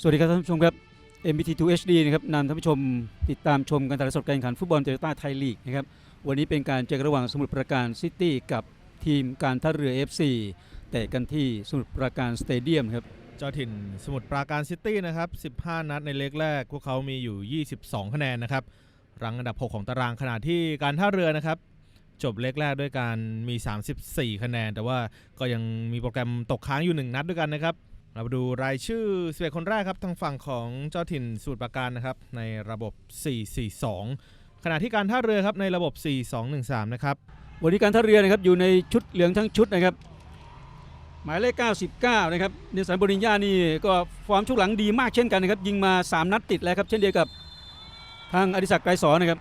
สวัสดีครับท่านผู้ชมครับ MBT2 HD นะครับนำท่านผู้ชมติดตามชมการถ่ายสดการแข่งขันฟุตบอลโตโยต้าไทยลีกนะครับวันนี้เป็นการเจอกันระหว่างสมุทรปราการซิตี้กับทีมการท่าเรือ FC แต่กันที่สมุทรปราการสเตเดียมครับเจ้าถิ่นสมุทรปราการซิตี้นะครับ 15 นัดในเล็กแรก พวกเขามีอยู่ 22 คะแนนนะครับรังอันดับ 6 ของตารางขณะที่การท่าเรือนะครับจบเล็กแรกด้วยการมี 34 คะแนน แต่ว่าก็ยังมีโปรแกรมตกค้างอยู่ 1 นัดด้วยกันนะครับ เรามาดูรายชื่อ11คนแรกครับทางฝั่งของเจ้าถิ่นสมุทรปราการนะครับในระบบ 4-4-2 ขณะที่การท่าเรือครับในระบบ 4-2-1-3 นะครับ วันนี้การท่าเรือนะครับอยู่ในชุดเหลืองทั้งชุดนะครับ หมายเลข 99 นะครับเนสันบรินญานี่ก็ฟอร์มช่วงหลังดีมากเช่นกันนะครับยิงมา 3 นัดติดแล้วครับเช่นเดียวกับทางอดิศักดิ์ไกรสอนนะครับ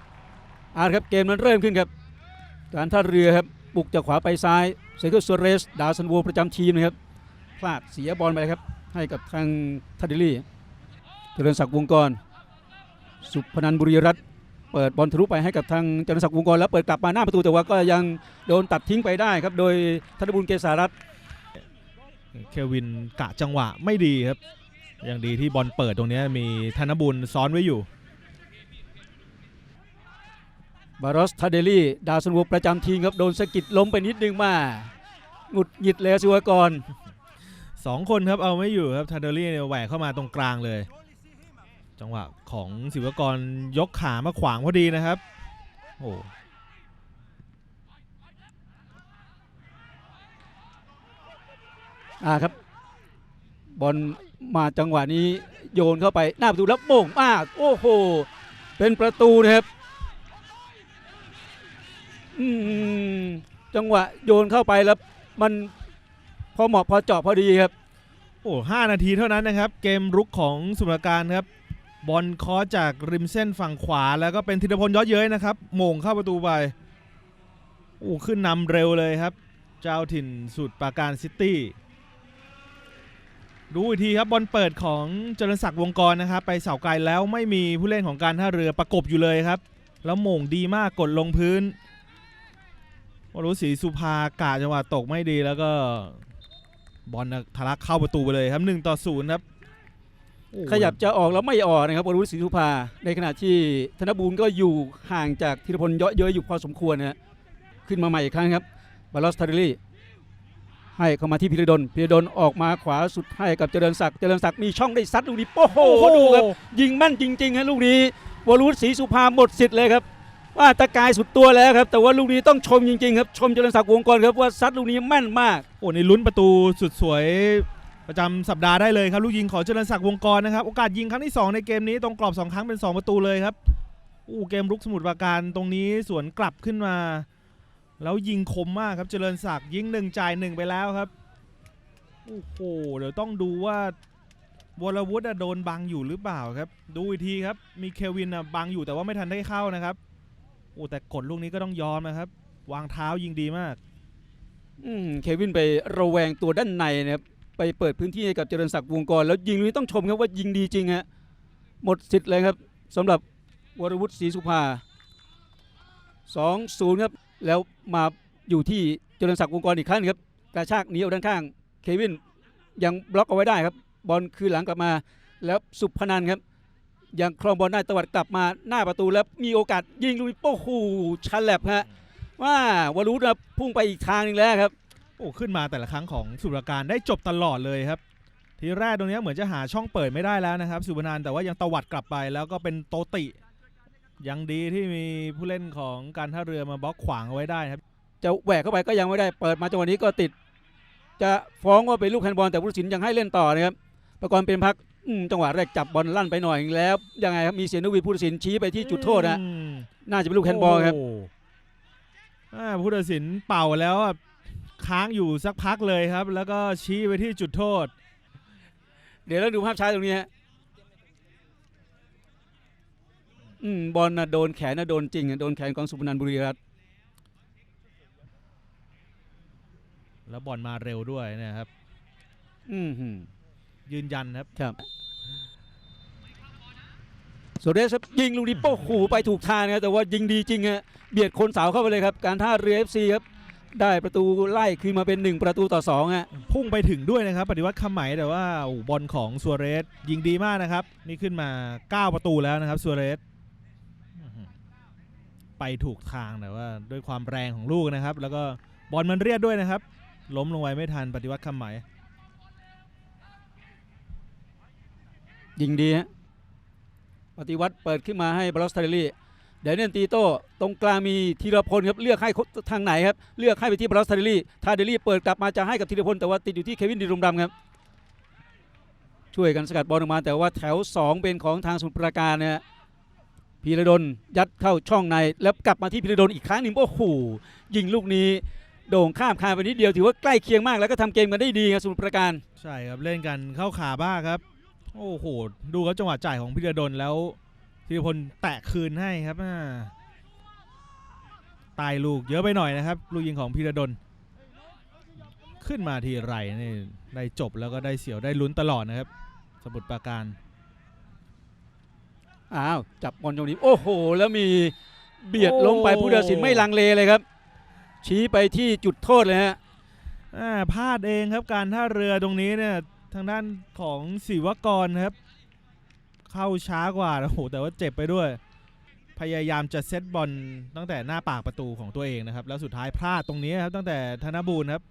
อาครับเกมมันเริ่มขึ้นครับการท่าเรือครับบุกจากขวาไปซ้ายเซเคิลโซเรสดาวซันโวประจำทีมนะครับ พลาดเสียบอลไปครับ ให้กับทางทัดดิลี่เจริญศักดิ์วงกร สุพนันบุรีรัตน์เปิดบอลทะลุไปให้กับทางเจริญศักดิ์วงกรแล้วเปิดกลับมาหน้าประตูแต่ว่าก็ยังโดนตัดทิ้งไปได้ครับ โดยธนบุญเกษารัตน์เควินกะจังหวะไม่ดีครับยังดีที่บอลเปิดตรงเนี้ยมีธนบุญซ้อนไว้อยู่บารอสทาเดลี่ดาวซันโวประจำทีมครับ โดนสะกิดล้มไปนิดนึงมาหงุดหงิดเลยสิวกร สองคนครับเอาไม่อยู่ครับทาเดอรี่เนี่ยแหวกเข้ามาตรงกลางเลย จังหวะของศิวกรยกขามาขวางพอดีนะครับโอ้อ่าครับ บอลมาจังหวะนี้โยนเข้าไปหน้าประตูแล้วโป่งมากโอ้โหเป็นประตูนะครับจังหวะโยนเข้าไปแล้วมัน พอเหมาะพอเจาะพอดีครับ โอ้ห้านาทีเท่านั้นนะครับ เกมรุกของสมุทรปราการครับ บอลคอจากริมเส้นฝั่งขวาแล้วก็เป็นธีรพลยอดเย้ยนะครับโมงเข้าประตูไปโอ้ขึ้นนำเร็วเลยครับ เจ้าถิ่นสุดปราการซิตี้ดูอีกทีครับบอลเปิดของเจริญศักดิ์วงกรนะครับ ไปเสาไกลแล้วไม่มีผู้เล่นของการท่าเรือประกบอยู่เลยครับ แล้วโมงดีมากกดลงพื้นวรุษศรีสุภากาจังหวะตกไม่ดีแล้วก็ บอลทะลักเข้าประตูไปเลยครับ1ต่อ0ครับขยับจะออกแล้วไม่ออกนะครับวรุษศรีสุภา ในขณะที่ธนบูรณ์ก็อยู่ห่างจากธีรพลเยอะเย้ยอยู่พอสมควรนะขึ้นมาใหม่อีกครั้งครับบาลอสทาริลี่ให้เข้ามาที่พิรดลพิรดลออกมาขวาสุดให้กับเจริญศักดิ์เจริญศักดิ์มีช่องได้ซัดลูกนี้โอ้โหโอ้โหดูครับยิงแม่นจริงๆฮะลูกนี้วรุษศรีสุภาหมดสิทธิ์เลยครับ ว่าตะกายสุดตัวแล้วครับ แต่ว่าลูกนี้ต้องชมจริงๆครับ ชมเจริญศักดิ์วงกรครับว่าซัดลูกนี้แม่นมาก โอ้ในลุ้นประตูสุดสวยประจำสัปดาห์ได้เลยครับ ลูกยิงของเจริญศักดิ์วงกรนะครับ โอกาสยิงครั้งที่ 2 ในเกมนี้ตรงกรอบ 2 ครั้งเป็น 2 ประตูเลยครับอู้เกมรุกสมุทรปราการตรงนี้สวนกลับขึ้นมา แล้วยิงคมมากครับเจริญศักดิ์ยิงหนึ่งจ่ายหนึ่งไปแล้วครับโอ้โหเดี๋ยวต้องดูว่าวรวุฒิโดนบังอยู่หรือเปล่าครับ ดูอีกทีครับมีเควินบังอยู่แต่ว่าไม่ทันได้เข้านะครับ อ้แต่กดลูกนี้ก็ต้องยอมนะครับ วางเท้ายิงดีมาก อืมเควินไประแวงตัวด้านในนะครับไปเปิดพื้นที่ให้กับเจริญศักดิ์วงกรแล้วยิงลูกนี้ต้องชมครับว่ายิงดีจริงฮะหมดสิทธิ์เลยครับสำหรับวรวุฒิศรีสุภา2-0ครับแล้วมาอยู่ที่เจริญศักดิ์วงกรอีกครั้งหนึงครับกระชากหนีออกด้านข้าง เควินยังบล็อกเอาไว้ได้ครับ บอลคืนหลังกลับมาแล้วสุพนันครับ ยังครองบอลได้ตวัดกลับมาหน้าประตูแล้วมีโอกาสยิงลูกนี้โอ้โหชันแลบฮะว่าวรุษนะพุ่งไปอีกทางหนึงแล้วครับ โอ้ขึ้นมาแต่ละครั้งของสุรการได้จบตลอดเลยครับ ทีแรกตรงเนี้ยเหมือนจะหาช่องเปิดไม่ได้แล้วนะครับ สุบนานแต่ว่ายังตวัดกลับไปแล้วก็เป็นโตติ ยังดีที่มีผู้เล่นของการท่าเรือมาบล็อกขวางเอาไว้ได้ครับ จะแหวกเข้าไปก็ยังไม่ได้เปิดมาจังหวะนี้ก็ติด จะฟ้องว่าเป็นลูกแฮนด์บอลแต่ผู้ตัดสินยังให้เล่นต่อนะครับประกรณ์เป็นพักอืม จังหวะแรกจับบอลลั่นไปหน่อยแล้ว ยังไงครับมีเสียนุวีผู้ตัดสินชี้ไปที่จุดโทษนะอืมน่าจะเป็นลูกแฮนด์บอลครับโโหอ่าผู้ตัดสินเป่าแล้วอะค้างอยู่สักพักเลยครับ แล้วก็ชี้ไปที่จุดโทษ เดี๋ยวเราดูภาพช้าตรงนี้ฮะอืมบอลนะโดนแขนนะโดนจริงอะโดนแขนของสุพนันบุรีรัตน์แล้วบอลมาเร็วด้วยนะครับ อืมหืม ยืนยันครับครับโซเดสครับยิงลูกนี้โป้โหไปถูกทางนะครับแต่ว่ายิงดีจริงฮะเบียดคนเสาเข้าไปเลยครับ การท่าเรือ FC ครับได้ประตูไล่คืนมาเป็น 1 ประตูต่อ2ฮะพุ่งไปถึงด้วยนะครับ ปฏิวัติคำไหมแต่ว่าโอ้โหบอลของซัวเรสยิงดีมากนะครับ นี่ขึ้นมา 9 ประตูแล้วนะครับซัวเรสอื้อหือไปถูกทางแต่ว่า ด้วยความแรงของลูกนะครับ แล้วก็บอลมันเรียดด้วยนะครับ ล้มลงไว้ไม่ทันปฏิวัติคำไห ยิงดีฮะปฏิวัติเปิดขึ้นมาให้บรอสเทเรลลี่เดนเนนตีโต้ตรงกลางมีธีรพลครับเลือกให้ทางไหนครับเลือกให้ไปที่บรอสเทเรลลี่ทาเดลี่เปิดกลับมาจะให้กับธีรพลแต่ว่าติดอยู่ที่เควินดีรุมดำครับช่วยกันสกัดบอลออกมาแต่ว่าแถว 2 เป็นของทางสมุทรปราการนะฮะพีระดลยัดเข้าช่องในแล้วกลับมาที่พีระดลอีกครั้งหนึ่งโอ้โหยิงลูกนี้โด่งข้ามคานไปนิดเดียวถือว่าใกล้เคียงมากแล้วก็ทำเกมกันได้ดีครับสมุทรปราการ ใช่ครับเล่นกันเข้าขาบ้าครับ โอ้โห ดูครับจังหวะจ่ายของพิรดลแล้วธีรพลแตะคืนให้ครับอ่าตายลูกเยอะไปหน่อยนะครับ ลูกยิงของพิรดลขึ้นมาทีไรนี่ได้จบแล้วก็ได้เสียวได้ลุ้นตลอดนะครับ สมุทรปราการอ้าวจับบอลตรงนี้โอ้โห แล้วมีเบียดลงไปโอ้ผู้ตัดสินไม่ลังเลเลยครับ ชี้ไปที่จุดโทษเลยฮะอ่าพลาดเองครับการท่าเรือตรงนี้เนี่ย ทางด้านของศิวกรครับ เข้าช้ากว่าโอ้โหแต่ว่าเจ็บไปด้วย พยายามจะเซตบอลตั้งแต่หน้าปากประตูของตัวเองนะครับ แล้วสุดท้ายพลาดตรงนี้ครับตั้งแต่ธนบูรณ์ครับ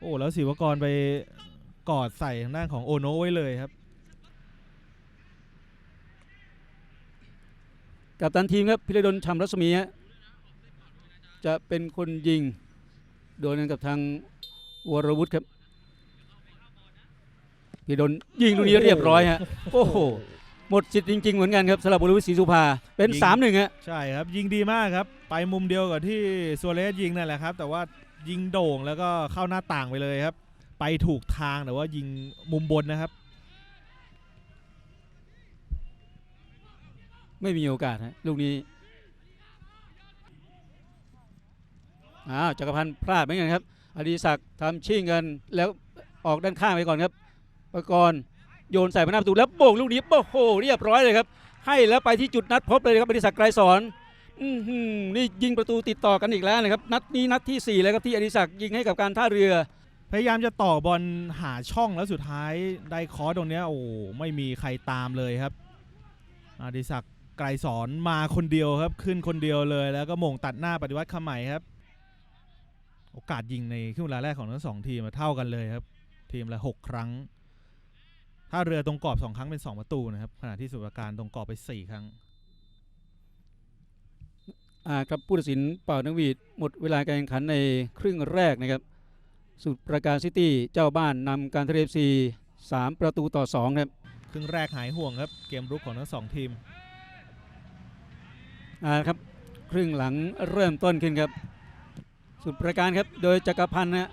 โอ้แล้วศิวกรไปกอดใส่ทางด้านของโอโนไว้เลยครับ กับตันทีมครับพิรดลชำรัศมีฮะจะเป็นคนยิง โดนกันกับทางวรวุฒิครับ พิรดลยิงตรงนี้เรียบร้อยฮะโอ้โหหมดสิทธิ์จริง ๆ เหมือนกันครับสำหรับวรวุฒิศรีสุภาเป็นยิง3ามหนึ่งฮะใช่ครับยิงดีมากครับ ไปมุมเดียวกับที่ซัวเรสยิงนั่นแหละครับ แต่ว่ายิงโด่งแล้วก็เข้าหน้าต่างไปเลยครับ ไปถูกทางแต่ว่ายิงมุมบนนะครับ ไม่มีโอกาสฮะลูกนี้อ้าวจักรพันธ์พลาดเหมือนกันครับ อดีศักดิ์ทำชิ่งกันแล้วออกด้านข้างไปก่อนครับ ประกรณ์โยนใส่มาหน้าประตูแล้วโบ่งลูกนี้โอ้โหเรียบร้อยเลยครับ ให้แล้วไปที่จุดนัดพบเลยครับอดิศักดิ์ไกรสอนนี่ยิงประตูติดต่อกันอีกแล้วนะครับ นัดนี้นัดที่สี่แล้วครับที่อดิศักดิ์ยิงให้กับการท่าเรือ พยายามจะต่อบอลหาช่องแล้วสุดท้ายได้คอสตรงนี้โอ้ไม่มีใครตามเลยครับ อดิศักดิ์ไกรสอนมาคนเดียวครับ ขึ้นคนเดียวเลยแล้วก็มงตัดหน้าปฏิวัติคำใหม่ครับ โอกาสยิงในครึ่งเวลาแรกของทั้งสองทีมเท่ากันเลยครับ ทีมละหกครั้ง ถ้าเรือตรงกรอบสองครั้งเป็นสองประตูนะครับขณะที่สุรการตรงกรอบไปสี่ครั้งอ่าครับผู้ตัดสินเป่านักหวีดหมดเวลาการแข่งขันในครึ่งแรกนะครับ สุดประการซิตี้เจ้าบ้านนำการทะเลซีสามประตูต่อสองครับครึ่งแรกหายห่วงครับ เกมรุกของทั้งสองทีมอ่าครับครึ่งหลังเริ่มต้นขึ้นครับ สุดประการครับโดยจักรพันธ์นะ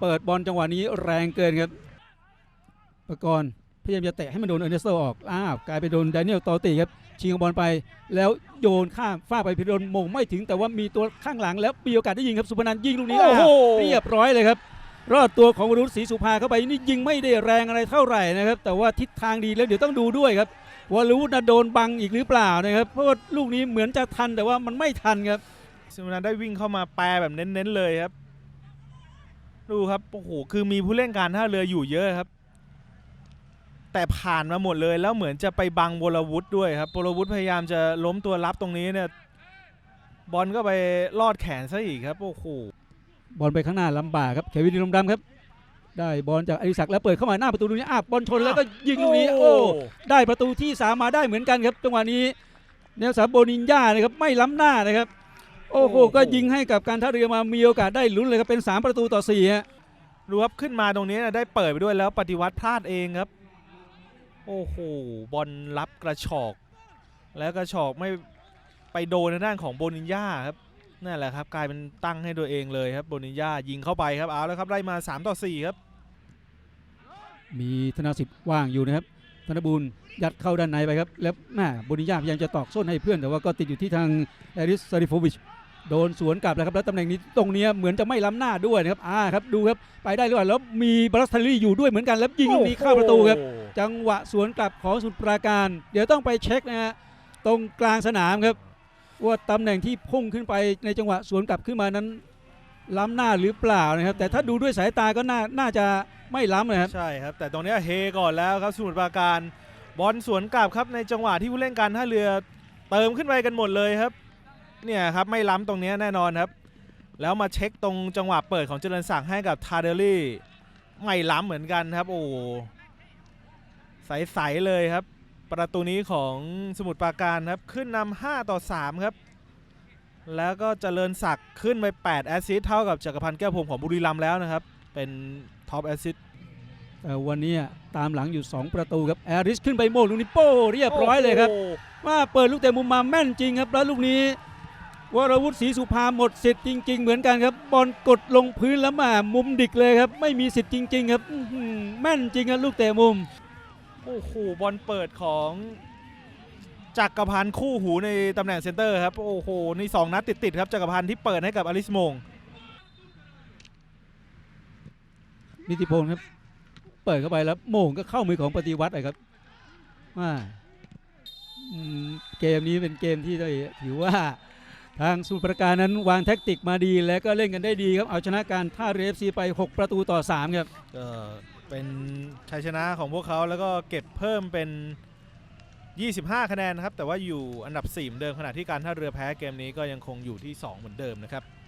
เปิดบอลจังหวะนี้แรงเกินครับ ประกรณ์พยายามจะเตะให้มันโดนเอร์เนสโตออกอ้าวกลายไปโดนแดเนียลตอติครับชิงเอาบอลไป แล้วโยนข้ามฟาดไปพิรดลมงไม่ถึงแต่ว่ามีตัวข้างหลังแล้วมีโอกาสได้ยิงครับสุพนันท์ยิงลูกนี้โอ้โหอ้าวเรียบร้อยเลยครับ รอดตัวของวรุษศรีสุภาเข้าไปนี่ยิงไม่ได้แรงอะไรเท่าไหร่นะครับ แต่ว่าทิศทางดีแล้วเดี๋ยวต้องดูด้วยครับวรุษนะโดนบังอีกหรือเปล่านะครับเพราะว่าลูกนี้เหมือนจะทันแต่ว่ามันไม่ทันครับซิมนันได้วิ่งเข้ามาแปรแบบเน้นๆเลยครับ ดูครับโอ้โหคือมีผู้เล่นการท่าเรืออยู่เยอะครับ แต่ผ่านมาหมดเลยแล้วเหมือนจะไปบังวรวุฒิด้วยครับวรวุฒิพยายามจะล้มตัวรับตรงนี้เนี่ยบอลก็ไปลอดแขนซะอีกครับโอ้โหบอลไปข้างหน้าลำบากครับเควินดิลมดำครับ ได้บอลจากอดิศักดิ์แล้วเปิดเข้ามาหน้าประตูลูกนี้อาบบอลชนแล้วก็ยิงลูกนี้โอ้ได้ประตูที่สามมาได้เหมือนกันครับจังหวะนี้เนลสันโบนินญ่านะครับไม่ล้ำหน้านะครับ โอ้โหก็ยิงให้กับการท่าเรือมามีโอกาสได้ลุ้นเลยครับเป็น 3 ประตูต่อ4ฮะดูครับขึ้นมาตรงนี้นะได้เปิดไปด้วยแล้วปฏิวัติพลาดเองครับ โอ้โห บอลรับกระชอก แล้วกระชอกไม่ไปโดนในด้านของโบนินญ่าครับนั่นแหละครับกลายเป็นตั้งให้ตัวเองเลยครับโบนินญ่ายิงเข้าไปครับเอาแล้วครับได้มา 3 ต่อ 4 ครับ มีธนาสิทธิ์ว่างอยู่นะครับธนบูลยัดเข้าด้านในไปครับ แล้วแม่โบนิญญาพยายามจะตอกส้นให้เพื่อนแต่ว่าก็ติดอยู่ที่ทางแอริสซาริโฟวิช โดนสวนกลับแล้วครับแล้วตำแหน่งนี้ตรงเนี้ยเหมือนจะไม่ล้ำหน้าด้วยนะครับอ่าครับดูครับไปได้หรือเปล่าแล้วมีบรัสเทลลี่อยู่ด้วยเหมือนกันแล้วยิงลูกนี้เข้าประตูครับโอ้โหจังหวะสวนกลับของสุดปราการ เดี๋ยวต้องไปเช็คนะฮะตรงกลางสนามครับว่าตำแหน่งที่พุ่งขึ้นไปในจังหวะสวนกลับขึ้นมานั้น ล้ำหน้าหรือเปล่านะครับ แต่ถ้าดูด้วยสายตาก็น่าน่าจะไม่ล้ำนะครับใช่ครับ แต่ตรงเนี้ยเฮก่อนแล้วครับสมุทรปราการบอลสวนกลับครับในจังหวะที่ผู้เล่นการท่าเรือเติมขึ้นไปกันหมดเลยครับ เนี่ยครับไม่ล้ำตรงเนี้ยแน่นอนครับ แล้วมาเช็คตรงจังหวะเปิดของเจริญศักดิ์ให้กับทาเดลลี่ไม่ล้ำเหมือนกันครับ โอ้โหใสๆเลยครับ ประตูนี้ของสมุทรปราการครับขึ้นนำ5ต่อ 3 ครับ แล้วก็เจริญศักดิ์ขึ้นไป 8 แอสซิสต์เท่ากับจักรพันธ์แก้วพรหมของบุรีรัมย์แล้วนะครับ เป็นท็อปแอสซิสต์แต่วันนี้ตามหลังอยู่ 2 ประตูครับแอริสขึ้นไปโมงลูกนี้โป้เรียบร้อยเลยครับว่าเปิดลูกเตะมุมมาแม่นจริงครับแล้วลูกนี้ วรวุฒิศรีสุภาหมดสิทธิ์จริง ๆ เหมือนกันครับ บอลกดลงพื้นแล้วมามุมดิกเลยครับ ไม่มีสิทธิ์จริง ๆ ครับอื้อหือแม่นจริงครับลูกเตะมุม โอ้โหบอลเปิดของจักรพันธ์คู่หูในตำแหน่งเซนเตอร์ครับ โอ้โหนี่สองนัดติดๆครับจักรพันธ์ที่เปิดให้กับอลิสโมงนิติพงศ์ครับ เปิดเข้าไปแล้วโมงก็เข้ามือของปฏิวัติเลยครับว่าอืมเกมนี้เป็นเกมที่ได้ถือว่า ทางสมุทรประการนั้นวางแท็กติกมาดีและก็เล่นกันได้ดีครับเอาชนะการท่าเรือ FC ไป 6 ประตูต่อ 3 ครับก็เป็นชัยชนะของพวกเขาแล้วก็เก็บเพิ่มเป็น 25 คะแนนนะครับ แต่ว่าอยู่อันดับ4เหมือนเดิมขณะที่การท่าเรือแพ้เกมนี้ก็ยังคงอยู่ที่ 2 เหมือนเดิมนะครับ